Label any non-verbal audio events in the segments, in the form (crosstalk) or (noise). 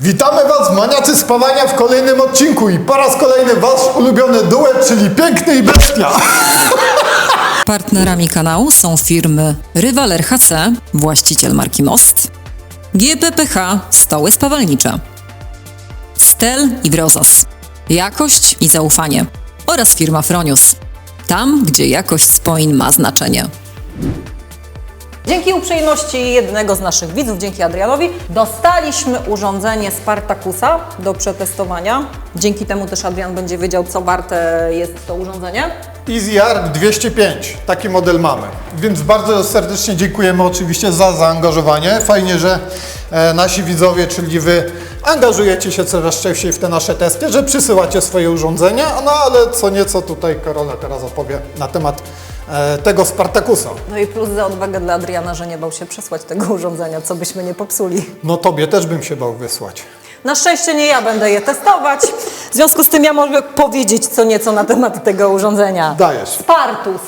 Witamy Was, maniacy spawania w kolejnym odcinku i po raz kolejny Wasz ulubiony duet, czyli Piękny i Bestia. (laughs) Partnerami kanału są firmy Rywal RHC, właściciel marki Most, GPPH Stoły Spawalnicze, Stel i Brozas, jakość i zaufanie oraz firma Fronius, tam gdzie jakość spoin ma znaczenie. Dzięki uprzejmości jednego z naszych widzów, dzięki Adrianowi, dostaliśmy urządzenie Spartakusa do przetestowania. Dzięki temu też Adrian będzie wiedział, co warte jest to urządzenie. Easy Arc 205, taki model mamy. Więc bardzo serdecznie dziękujemy oczywiście za zaangażowanie. Fajnie, że e, nasi widzowie, czyli Wy, angażujecie się coraz częściej w te nasze testy, że przysyłacie swoje urządzenia, no ale co nieco tutaj Karola teraz opowie na temat tego Spartakusa. No i plus za odwagę dla Adriana, że nie bał się przesłać tego urządzenia, co byśmy nie popsuli. No Tobie też bym się bał wysłać. Na szczęście nie ja będę je testować. W związku z tym ja mogę powiedzieć co nieco na temat tego urządzenia. Dajesz. Spartus.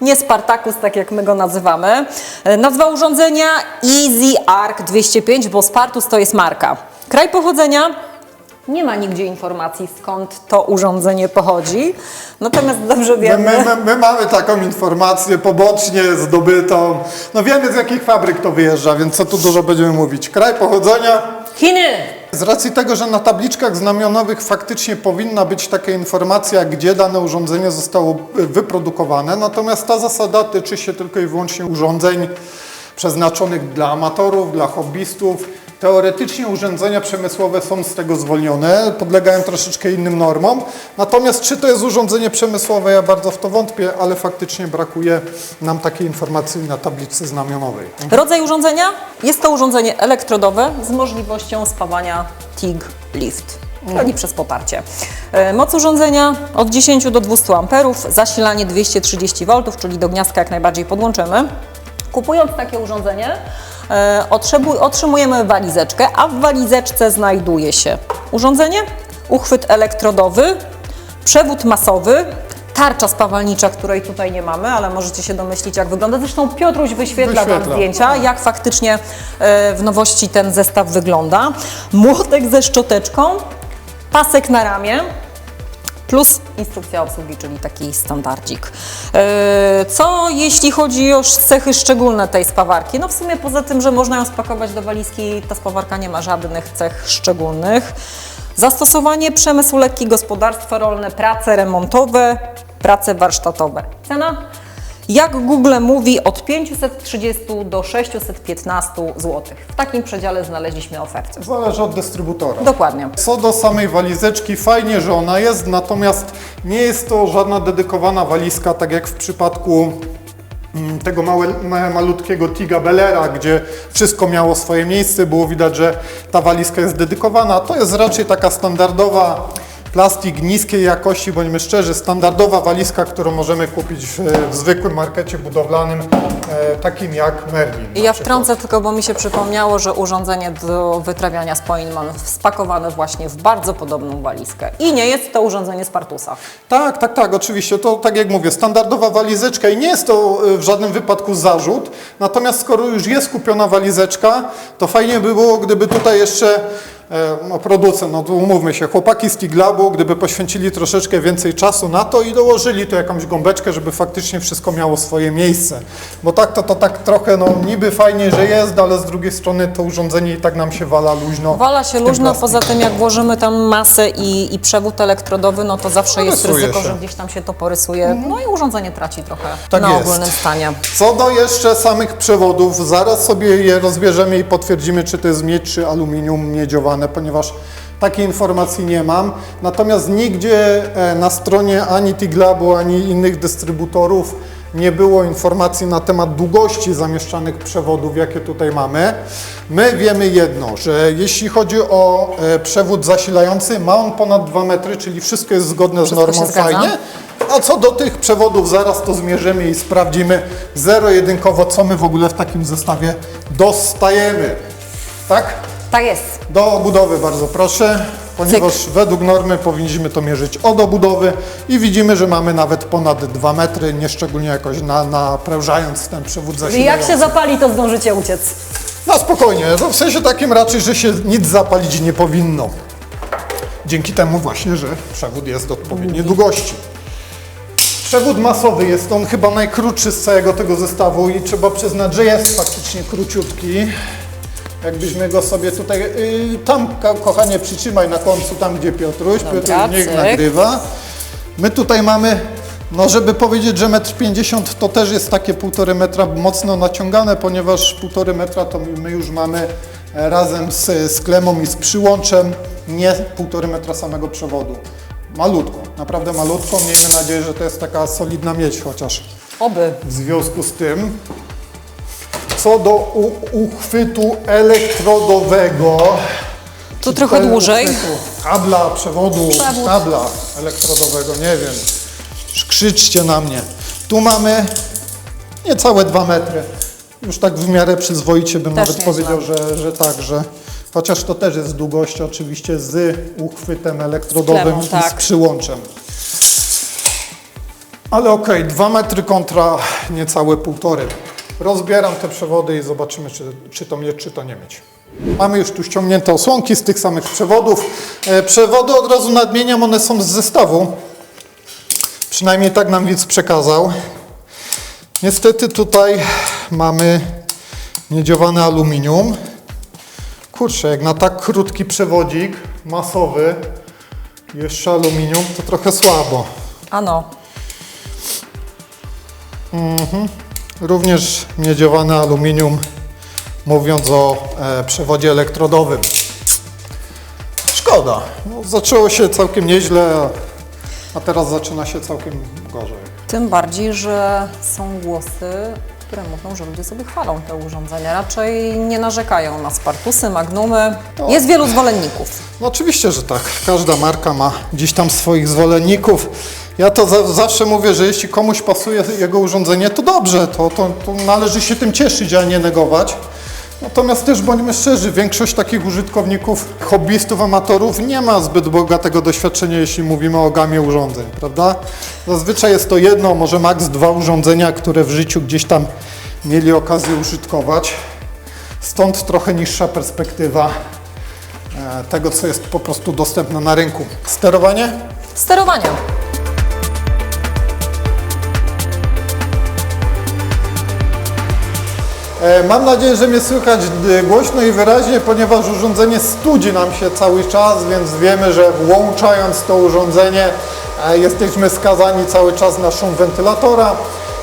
Nie Spartacus, tak jak my go nazywamy. E, Nazwa urządzenia Easy Arc 205, bo Spartus to jest marka. Kraj pochodzenia nie ma nigdzie informacji skąd to urządzenie pochodzi. Natomiast dobrze My, wiemy. my, my, my mamy taką informację pobocznie zdobytą. No wiemy z jakich fabryk to wyjeżdża, więc co tu dużo będziemy mówić. Kraj pochodzenia. Chiny! Z racji tego, że na tabliczkach znamionowych faktycznie powinna być taka informacja, gdzie dane urządzenie zostało wyprodukowane, natomiast ta zasada tyczy się tylko i wyłącznie urządzeń przeznaczonych dla amatorów, dla hobbystów. Teoretycznie urządzenia przemysłowe są z tego zwolnione, podlegają troszeczkę innym normom. Natomiast czy to jest urządzenie przemysłowe, ja bardzo w to wątpię, ale faktycznie brakuje nam takiej informacji na tablicy znamionowej. Rodzaj urządzenia? Jest to urządzenie elektrodowe z możliwością spawania TIG Lift, czyli przez poparcie. E, Moc urządzenia od 10 do 200 A, zasilanie 230 V, czyli do gniazdka jak najbardziej podłączymy. Kupując takie urządzenie, otrzymujemy walizeczkę, a w walizeczce znajduje się urządzenie, uchwyt elektrodowy, przewód masowy, tarcza spawalnicza, której tutaj nie mamy, ale możecie się domyślić, jak wygląda. Zresztą Piotruś wyświetla, Wam Wyświetla. zdjęcia, jak faktycznie e, w nowości ten zestaw wygląda. Młotek ze szczoteczką, pasek na ramię, plus instrukcja obsługi, czyli taki standardzik. E, Co jeśli chodzi o cechy szczególne tej spawarki? No w sumie poza tym, że można ją spakować do walizki, ta spawarka nie ma żadnych cech szczególnych. Zastosowanie przemysł lekki, gospodarstwa rolne, prace remontowe, prace warsztatowe. Cena? Jak Google mówi, od 530 do 615 zł. W takim przedziale znaleźliśmy ofertę. Zależy od dystrybutora. Dokładnie. Co do samej walizeczki, fajnie, że ona jest, natomiast nie jest to żadna dedykowana walizka, tak jak w przypadku mm, tego małe, ma- malutkiego Tiga Bellera, gdzie wszystko miało swoje miejsce, było widać, że ta walizka jest dedykowana. To jest raczej taka standardowa plastik niskiej jakości, bądźmy szczerzy, standardowa walizka, którą możemy kupić w, w zwykłym markecie budowlanym, e, takim jak Merlin. na Ja przykład. wtrącę tylko, bo mi się przypomniało, że urządzenie do wytrawiania spoin mam spakowane właśnie w bardzo podobną walizkę. I nie jest to urządzenie Spartusa. Tak, tak, tak, oczywiście. To tak jak mówię, standardowa walizeczka i nie jest to y, w żadnym wypadku zarzut. Natomiast skoro już jest kupiona walizeczka, to fajnie by było, gdyby tutaj jeszcze e, no, producent, no umówmy się, chłopaki z Tiglabu, gdyby poświęcili troszeczkę więcej czasu na to i dołożyli tu jakąś gąbeczkę, żeby faktycznie wszystko miało swoje miejsce. Bo tak to, to tak trochę, no niby fajnie, że jest, ale z drugiej strony to urządzenie i tak nam się wala luźno. Wala się luźno, plastiku. poza tym jak włożymy tam masę i, i przewód elektrodowy, no to zawsze jest ryzyko, się. że gdzieś tam się to porysuje. No i urządzenie traci trochę Tak na jest. ogólnym stanie. Co do jeszcze samych przewodów, zaraz sobie je rozbierzemy i potwierdzimy, czy to jest miedź, czy aluminium ponieważ takiej informacji nie mam. Natomiast nigdzie e, na stronie ani Tiglabu, ani innych dystrybutorów nie było informacji na temat długości zamieszczanych przewodów, jakie tutaj mamy. My wiemy jedno, że jeśli chodzi o e, przewód zasilający, ma on ponad 2 metry, czyli wszystko jest zgodne Wszystko z normą fajnie. A co do tych przewodów, zaraz to zmierzymy i sprawdzimy zero-jedynkowo, co my w ogóle w takim zestawie dostajemy. Tak? Tak jest. Do budowy bardzo proszę, ponieważ według normy powinniśmy to mierzyć od obudowy i widzimy, że mamy nawet ponad 2 metry, nie szczególnie jakoś na, naprężając ten przewód I zasilający. jak się zapali, to zdążycie uciec. Na spokojnie, no w sensie takim raczej, że się nic zapalić nie powinno. Dzięki temu właśnie, że przewód jest odpowiedniej długości. Przewód masowy jest on chyba najkrótszy z całego tego zestawu i trzeba przyznać, że jest faktycznie króciutki. Jakbyśmy go sobie tutaj, yy, tam ko- kochanie przytrzymaj na końcu, tam gdzie Piotruś, Dobra, Piotruś niech cyk. nagrywa. My tutaj mamy, no żeby powiedzieć, że 1,50 m to też jest takie 1,5 metra mocno naciągane, ponieważ 1,5 metra to my już mamy e, razem z, z klemą i z przyłączem nie 1,5 metra samego przewodu. Malutko, naprawdę malutko. Miejmy nadzieję, że to jest taka solidna miedź chociaż. Oby. W związku z tym, co do uchwytu elektrodowego, Tu trochę dłużej. uchwytu Kabla, przewodu, Przewód. kabla elektrodowego, nie wiem. Krzyczcie na mnie. Tu mamy niecałe 2 metry. Już tak w miarę przyzwoicie bym Też nawet powiedział, że, że tak, że chociaż to też jest długość oczywiście z uchwytem elektrodowym klemą, i z tak. przyłączem. Ale okej, 2 metry kontra niecałe półtory. Rozbieram te przewody i zobaczymy, czy, czy to mieć, czy to nie mieć. Mamy już tu ściągnięte osłonki z tych samych przewodów. E, Przewody od razu nadmieniam, one są z zestawu. Przynajmniej tak nam widz przekazał. Niestety tutaj mamy miedziowane aluminium. Kurczę, jak na tak krótki przewodzik masowy, jeszcze aluminium, to trochę słabo. Ano. Również miedziowane aluminium, mówiąc o e, przewodzie elektrodowym. Szkoda. No, zaczęło się całkiem nieźle, a, teraz zaczyna się całkiem gorzej. Tym bardziej, że są głosy, które mówią, że ludzie sobie chwalą te urządzenia. Raczej nie narzekają na Spartusy, Magnumy. Jest wielu zwolenników. No oczywiście, że tak. Każda marka ma gdzieś tam swoich zwolenników. Ja to za, zawsze mówię, że jeśli komuś pasuje jego urządzenie, to dobrze, to, to, to należy się tym cieszyć, a nie negować. Natomiast też bądźmy szczerzy, większość takich użytkowników, hobbystów, amatorów nie ma zbyt bogatego doświadczenia, jeśli mówimy o gamie urządzeń, prawda? Zazwyczaj jest to jedno, może maks dwa urządzenia, które w życiu gdzieś tam mieli okazję użytkować. Stąd trochę niższa perspektywa e, tego, co jest po prostu dostępne na rynku. Sterowanie? Sterowania. Mam nadzieję, że mnie słychać e, głośno i wyraźnie, ponieważ urządzenie studzi nam się cały czas, więc wiemy, że włączając to urządzenie e, jesteśmy skazani cały czas na szum wentylatora.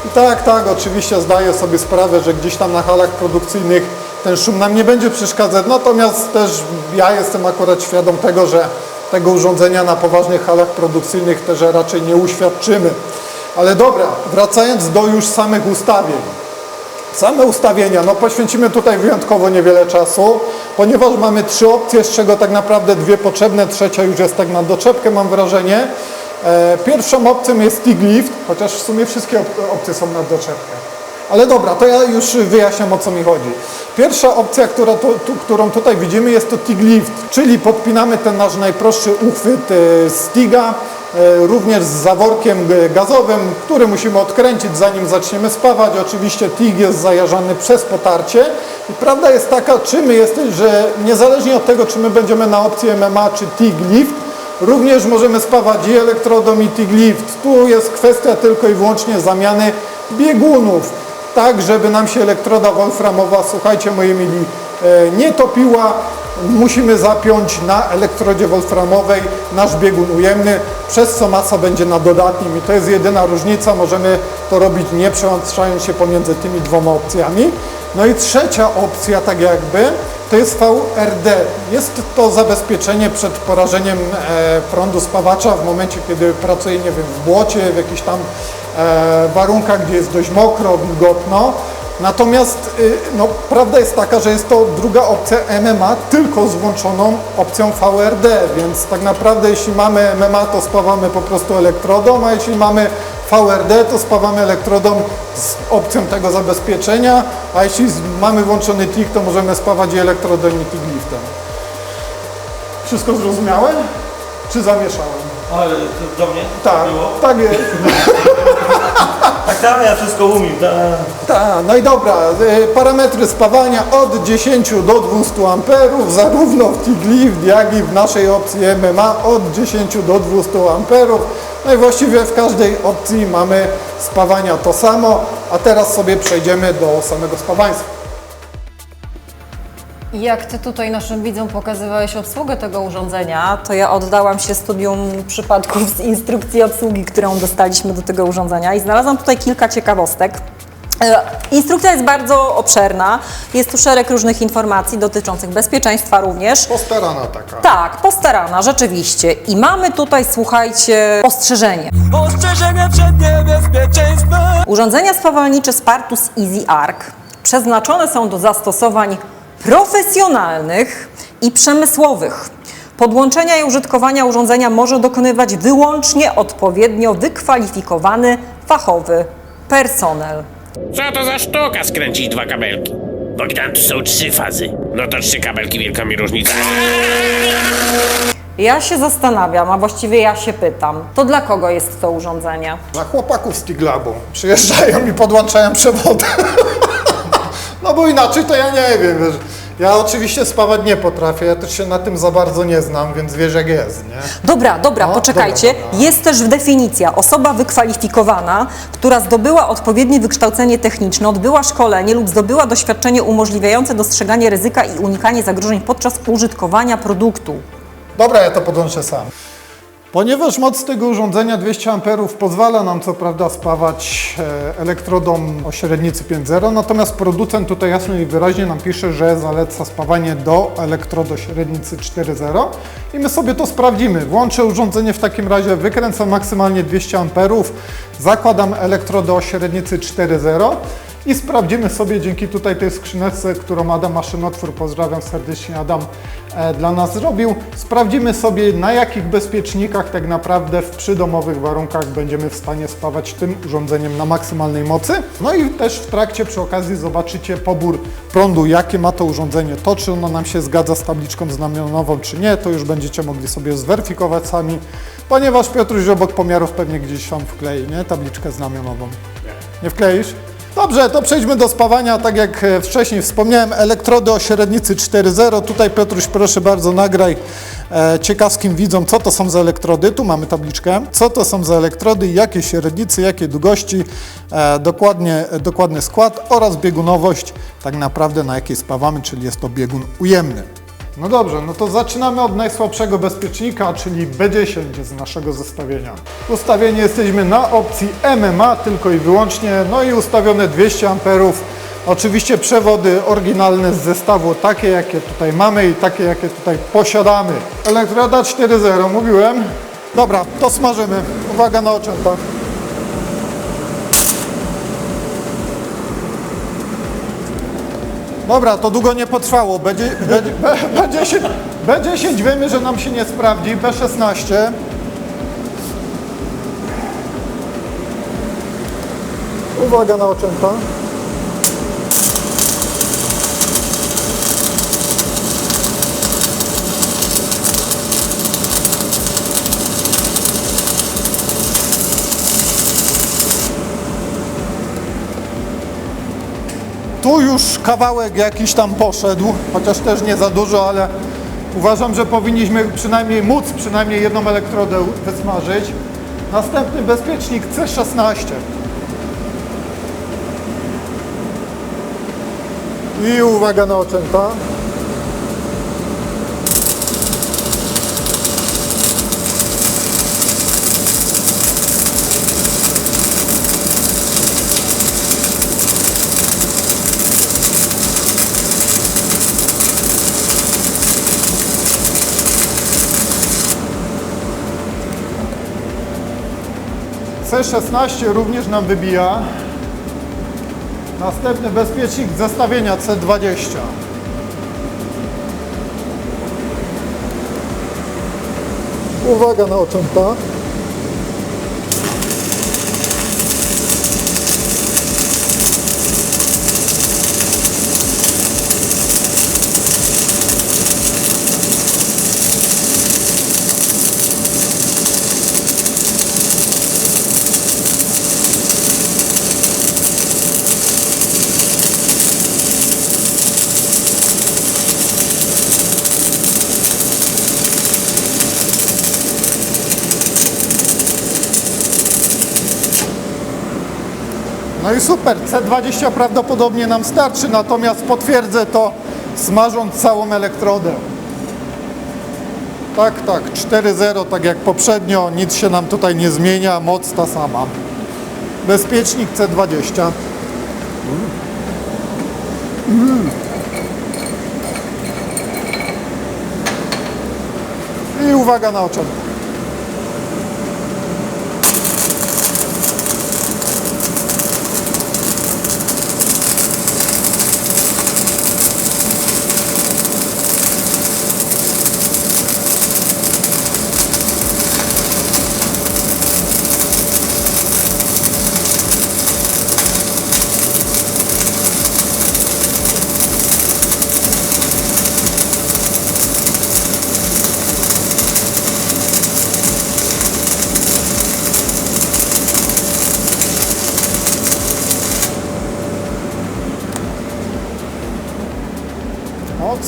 I tak, tak, oczywiście zdaję sobie sprawę, że gdzieś tam na halach produkcyjnych ten szum nam nie będzie przeszkadzać, natomiast też ja jestem akurat świadom tego, że tego urządzenia na poważnych halach produkcyjnych też raczej nie uświadczymy. Ale dobra, wracając do już samych ustawień. Same ustawienia, no poświęcimy tutaj wyjątkowo niewiele czasu, ponieważ mamy trzy opcje, z czego tak naprawdę dwie potrzebne, trzecia już jest tak na doczepkę mam wrażenie. E, pierwszą opcją jest TIG Lift, chociaż w sumie wszystkie op- opcje są na doczepkę. Ale dobra, to ja już wyjaśniam o co mi chodzi. Pierwsza opcja, która tu, tu, którą tutaj widzimy jest to TIG Lift, czyli podpinamy ten nasz najprostszy uchwyt z TIGa, e, również z zaworkiem gazowym, który musimy odkręcić zanim zaczniemy spawać. Oczywiście TIG jest zajarzany przez potarcie i prawda jest taka, czy my jesteśmy, że niezależnie od tego, czy my będziemy na opcji MMA czy TIG Lift, Również możemy spawać i elektrodą i TIG Lift. Tu jest kwestia tylko i wyłącznie zamiany biegunów, tak żeby nam się elektroda wolframowa, słuchajcie moi mili, e, nie topiła. Musimy zapiąć na elektrodzie wolframowej nasz biegun ujemny, przez co masa będzie na dodatnim i to jest jedyna różnica. Możemy to robić nie przełączając się pomiędzy tymi dwoma opcjami. No i trzecia opcja, tak jakby, to jest VRD. Jest to zabezpieczenie przed porażeniem e, prądu spawacza w momencie, kiedy pracuje, nie wiem, w błocie, w jakichś tam e, warunkach, gdzie jest dość mokro, wilgotno. Natomiast y, no, prawda jest taka, że jest to druga opcja MMA, tylko z włączoną opcją VRD, więc tak naprawdę jeśli mamy MMA, to spawamy po prostu elektrodą, a jeśli mamy VRD, to spawamy elektrodą z opcją tego zabezpieczenia, a jeśli mamy włączony TIG, to możemy spawać i elektrodą i TIG liftem. Wszystko zrozumiałem? Czy zamieszałem? Ale to do mnie? Tak, Było? tak jest. (laughs) Tak, tak, ja wszystko umiem, tak. Tak, no i dobra, y, parametry spawania od 10 do 200 amperów, zarówno w Tiglif, jak i w naszej opcji MMA od 10 do 200 amperów. No i właściwie w każdej opcji mamy spawania to samo, a teraz sobie przejdziemy do samego spawaństwa. Jak Ty tutaj naszym widzom pokazywałeś obsługę tego urządzenia, to ja oddałam się studium przypadków z instrukcji obsługi, którą dostaliśmy do tego urządzenia i znalazłam tutaj kilka ciekawostek. E, Instrukcja jest bardzo obszerna, jest tu szereg różnych informacji dotyczących bezpieczeństwa również. Postarana taka. Tak, postarana, rzeczywiście. I mamy tutaj, słuchajcie, ostrzeżenie. Ostrzeżenie przed niebezpieczeństwem Urządzenia spawalnicze Spartus Easy Arc przeznaczone są do zastosowań profesjonalnych i przemysłowych. Podłączenia i użytkowania urządzenia może dokonywać wyłącznie odpowiednio wykwalifikowany, fachowy personel. Co to za sztuka skręcić dwa kabelki? Bo tam tu są trzy fazy. No to trzy kabelki wielka mi różnica. Ja się zastanawiam, a właściwie ja się pytam, to dla kogo jest to urządzenie? Dla chłopaków z Tiglabu. Przyjeżdżają i podłączają przewody. (laughs) no bo inaczej to ja nie wiem, wiesz. Ja oczywiście spawać nie potrafię, ja też się na tym za bardzo nie znam, więc wiesz jak jest, nie? Dobra, dobra, No, poczekajcie. dobra, dobra. Jest też definicja. Osoba wykwalifikowana, która zdobyła odpowiednie wykształcenie techniczne, odbyła szkolenie lub zdobyła doświadczenie umożliwiające dostrzeganie ryzyka i unikanie zagrożeń podczas użytkowania produktu. Dobra, ja to podłączę sam. Ponieważ moc tego urządzenia 200 A pozwala nam co prawda spawać e, elektrodą o średnicy 5.0, natomiast producent tutaj jasno i wyraźnie nam pisze, że zaleca spawanie do elektrody o średnicy 4.0 i my sobie to sprawdzimy. Włączę urządzenie w takim razie, wykręcam maksymalnie 200 A, zakładam elektrodę o średnicy 4.0 i sprawdzimy sobie dzięki tutaj tej skrzyneczce, którą Adam Maszynotwór, pozdrawiam serdecznie Adam, e, dla nas zrobił. Sprawdzimy sobie na jakich bezpiecznikach tak naprawdę w przydomowych warunkach będziemy w stanie spawać tym urządzeniem na maksymalnej mocy. No i też w trakcie przy okazji zobaczycie pobór prądu, jakie ma to urządzenie, to czy ono nam się zgadza z tabliczką znamionową czy nie, to już będziecie mogli sobie zweryfikować sami, ponieważ Piotruś obok pomiarów pewnie gdzieś tam wklei, nie? Tabliczkę znamionową. Nie wkleisz? Dobrze, to przejdźmy do spawania. Tak jak e, wcześniej wspomniałem, elektrody o średnicy 4.0. Tutaj Piotruś, proszę bardzo, nagraj e, ciekawskim widzom, co to są za elektrody. Tu mamy tabliczkę. Co to są za elektrody, jakie średnicy, jakie długości, e, dokładnie, dokładny skład oraz biegunowość, tak naprawdę na jakiej spawamy, czyli jest to biegun ujemny. No dobrze, no to zaczynamy od najsłabszego bezpiecznika, czyli B10 z naszego zestawienia. Ustawieni jesteśmy na opcji MMA tylko i wyłącznie, no i ustawione 200 A. Oczywiście przewody oryginalne z zestawu, takie jakie tutaj mamy i takie jakie tutaj posiadamy. Elektroda 4.0, mówiłem. Dobra, to smażymy. Uwaga na oczęta. Dobra, to długo nie potrwało. Będzie, będzie, B, B10, B10 wiemy, że nam się nie sprawdzi. B16. Uwaga na oczęta. Już kawałek jakiś tam poszedł, chociaż też nie za dużo, ale uważam, że powinniśmy przynajmniej móc przynajmniej jedną elektrodę wysmażyć. Następny bezpiecznik C16. I uwaga na oczęta. C16 również nam wybija. Następny bezpiecznik zestawienia C20. Uwaga na oczęta. No i super, C20 prawdopodobnie nam starczy, natomiast potwierdzę to smażąc całą elektrodę. Tak, tak, 4.0 tak jak poprzednio, nic się nam tutaj nie zmienia, moc ta sama. Bezpiecznik C20. Mm. I uwaga na oczach.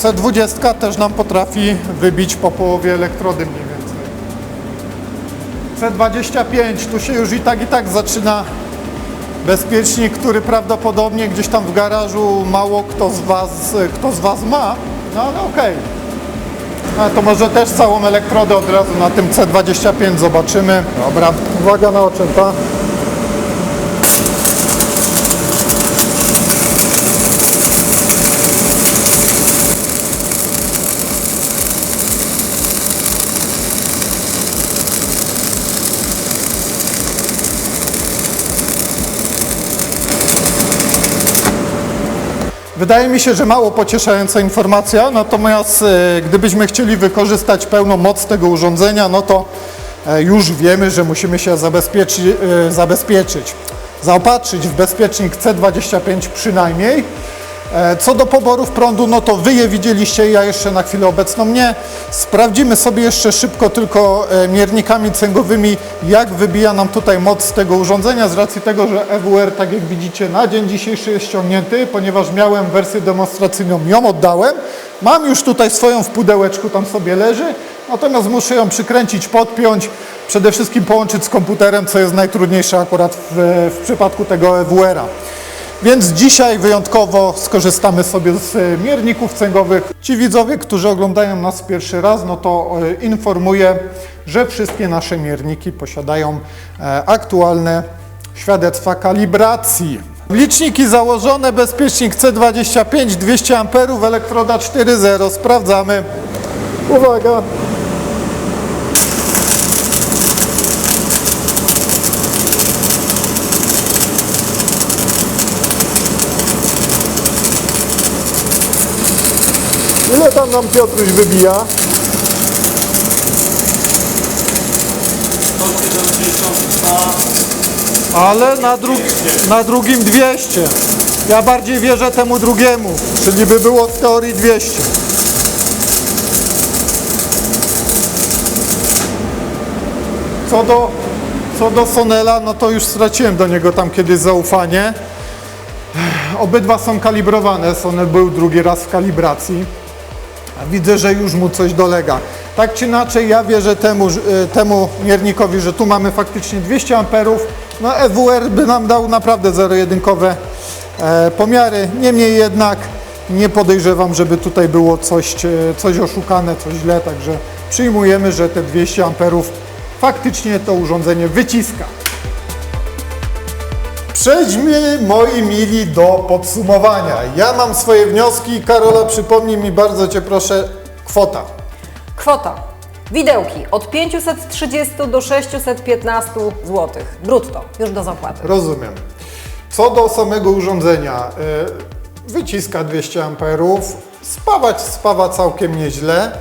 C20 też nam potrafi wybić po połowie elektrody mniej więcej. C25, tu się już i tak i tak zaczyna bezpiecznik, który prawdopodobnie gdzieś tam w garażu mało kto z Was, kto z was ma. No ale okej. A to może też całą elektrodę od razu na tym C25 zobaczymy. Dobra, uwaga na oczęta. Wydaje mi się, że mało pocieszająca informacja, natomiast e, gdybyśmy chcieli wykorzystać pełną moc tego urządzenia, no to e, już wiemy, że musimy się zabezpieczy, e, zabezpieczyć, zaopatrzyć w bezpiecznik C25 przynajmniej. E, Co do poborów prądu, no to wy je widzieliście, ja jeszcze na chwilę obecną nie. Sprawdzimy sobie jeszcze szybko tylko e, miernikami cęgowymi, jak wybija nam tutaj moc tego urządzenia, z racji tego, że EWR, tak jak widzicie, na dzień dzisiejszy jest ściągnięty, ponieważ miałem wersję demonstracyjną, ją oddałem. Mam już tutaj swoją w pudełeczku, tam sobie leży, natomiast muszę ją przykręcić, podpiąć, przede wszystkim połączyć z komputerem, co jest najtrudniejsze akurat w, w przypadku tego EWR-a. Więc dzisiaj wyjątkowo skorzystamy sobie z e, mierników cęgowych. Ci widzowie, którzy oglądają nas pierwszy raz, no to e, informuję, że wszystkie nasze mierniki posiadają e, aktualne świadectwa kalibracji. Liczniki założone, bezpiecznik C25, 200 A, elektroda 4.0. Sprawdzamy. Uwaga! Ile tam nam Piotruś wybija? Ale na, dru na drugim 200. Ja bardziej wierzę temu drugiemu, czyli by było w teorii 200. Co do, co do Sonela, no to już straciłem do niego tam kiedyś zaufanie. Obydwa są kalibrowane. Sonel był drugi raz w kalibracji. Widzę, że już mu coś dolega. Tak czy inaczej, ja wierzę temu, e, temu miernikowi, że tu mamy faktycznie 200 amperów. No EWR by nam dał naprawdę zero-jedynkowe e, pomiary. Niemniej jednak nie podejrzewam, żeby tutaj było coś, e, coś oszukane, coś źle, także przyjmujemy, że te 200 amperów faktycznie to urządzenie wyciska. Przejdźmy, moi mili, do podsumowania. Ja mam swoje wnioski. Karola, przypomnij mi bardzo Cię proszę, kwota. Kwota. Widełki od 530 do 615 zł brutto, już do zapłaty. Rozumiem. Co do samego urządzenia, y, wyciska 200 amperów, spawać spawa całkiem nieźle.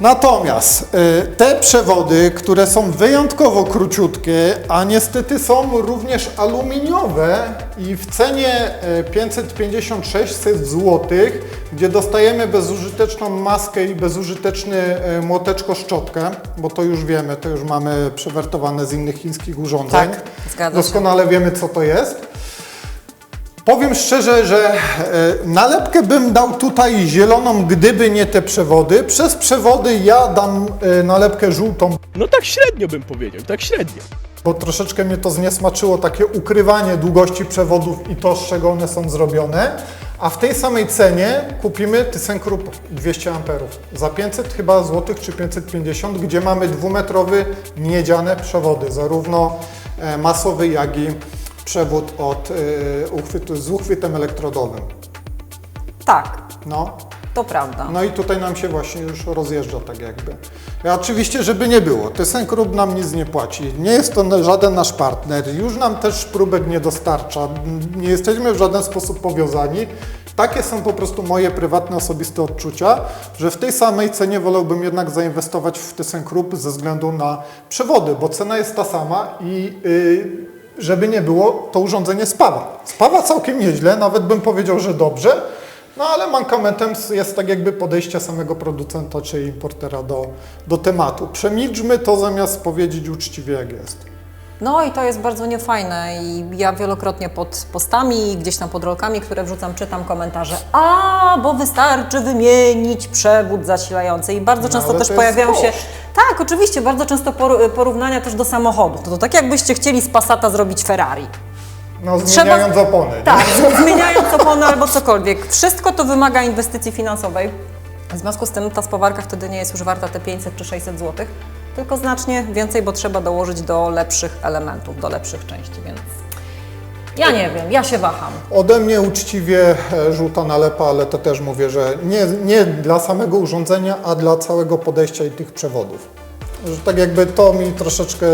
Natomiast y, te przewody, które są wyjątkowo króciutkie, a niestety są również aluminiowe i w cenie y, 556 zł, gdzie dostajemy bezużyteczną maskę i bezużyteczny y, młoteczko szczotkę, bo to już wiemy, to już mamy przewertowane z innych chińskich urządzeń. Tak, zgadza się. Doskonale wiemy, co to jest. Powiem szczerze, że e, nalepkę bym dał tutaj zieloną, gdyby nie te przewody. Przez przewody ja dam e, nalepkę żółtą. No tak średnio bym powiedział, tak średnio. bo troszeczkę mnie to zniesmaczyło, takie ukrywanie długości przewodów i to, z czego one są zrobione. A w tej samej cenie kupimy ThyssenKrupp 200 amperów za 500 chyba złotych czy 550, gdzie mamy dwumetrowy miedziane przewody, zarówno e, masowy, jak i przewód od e, uchwytu, z uchwytem elektrodowym. Tak, No, to prawda. no i tutaj nam się właśnie już rozjeżdża tak jakby. Ja oczywiście, żeby nie było, ThyssenKrupp nam nic nie płaci, nie jest to żaden nasz partner, już nam też próbek nie dostarcza, nie jesteśmy w żaden sposób powiązani. Takie są po prostu moje prywatne, osobiste odczucia, że w tej samej cenie wolałbym jednak zainwestować w ThyssenKrupp ze względu na przewody, bo cena jest ta sama i yy, żeby nie było, to urządzenie spawa. Spawa całkiem nieźle, nawet bym powiedział, że dobrze, no ale mankamentem jest tak jakby podejście samego producenta czy importera do, do tematu. Przemilczmy to zamiast powiedzieć uczciwie jak jest. No i to jest bardzo niefajne i ja wielokrotnie pod postami gdzieś tam pod rolkami, które wrzucam, czytam komentarze a, bo wystarczy wymienić przewód zasilający i bardzo często ale też pojawiają się, tak oczywiście, bardzo często por- porównania też do samochodu, to, to tak jakbyście chcieli z Passata zrobić Ferrari. No zmieniając opony. nie? Tak, zmieniając opony albo cokolwiek. Wszystko to wymaga inwestycji finansowej. W związku z tym ta spawarka wtedy nie jest już warta te 500 czy 600 zł, tylko znacznie więcej, bo trzeba dołożyć do lepszych elementów, do lepszych części, więc ja nie wiem, ja się waham. Ode mnie uczciwie e, żółta nalepa, ale to też mówię, że nie, nie dla samego urządzenia, a dla całego podejścia i tych przewodów. Że tak jakby to mi troszeczkę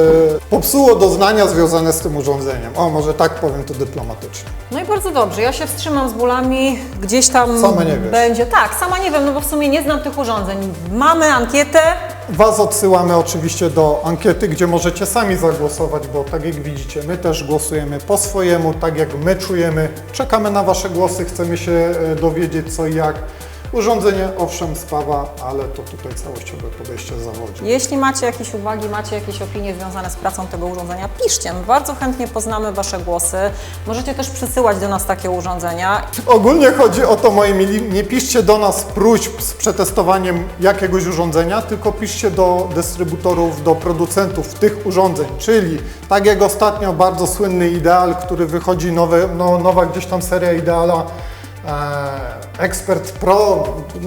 popsuło doznania związane z tym urządzeniem. O, może tak powiem to dyplomatycznie. No i bardzo dobrze, ja się wstrzymam z bólami, gdzieś tam Sama nie wiesz. będzie. Tak, sama nie wiem, no bo w sumie nie znam tych urządzeń. Mamy ankietę, Was odsyłamy oczywiście do ankiety, gdzie możecie sami zagłosować, bo tak jak widzicie, my też głosujemy po swojemu, tak jak my czujemy. Czekamy na Wasze głosy, chcemy się e, dowiedzieć co i jak. Urządzenie owszem spawa, ale to tutaj całościowe podejście zawodzi. Jeśli macie jakieś uwagi, macie jakieś opinie związane z pracą tego urządzenia, piszcie. My bardzo chętnie poznamy Wasze głosy. Możecie też przysyłać do nas takie urządzenia. Ogólnie chodzi o to, moi mili, nie piszcie do nas próśb z przetestowaniem jakiegoś urządzenia, tylko piszcie do dystrybutorów, do producentów tych urządzeń, czyli tak jak ostatnio bardzo słynny Ideal, który wychodzi nowe, no, nowa gdzieś tam seria Ideala, e, Expert Pro,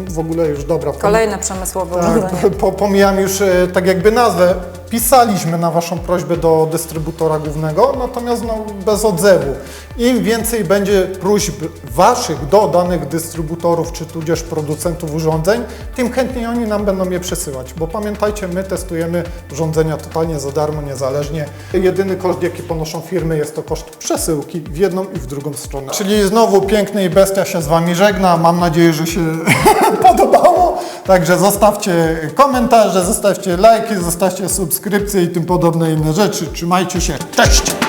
w ogóle już dobra. Kolejne przemysłowe urządzenie. tak, po, pomijam już e, tak jakby nazwę. Pisaliśmy na Waszą prośbę do dystrybutora głównego, natomiast no, bez odzewu. Im więcej będzie próśb Waszych do danych dystrybutorów, czy tudzież producentów urządzeń, tym chętniej oni nam będą je przesyłać. Bo pamiętajcie, my testujemy urządzenia totalnie za darmo, niezależnie. Jedyny koszt, jaki ponoszą firmy, jest to koszt przesyłki w jedną i w drugą stronę. Czyli znowu piękny i bestia się z Wami żegna. Mam nadzieję, że się (laughs) podobało. Także zostawcie komentarze, zostawcie lajki, zostawcie subskrypcje i tym podobne inne rzeczy. Trzymajcie się. Cześć!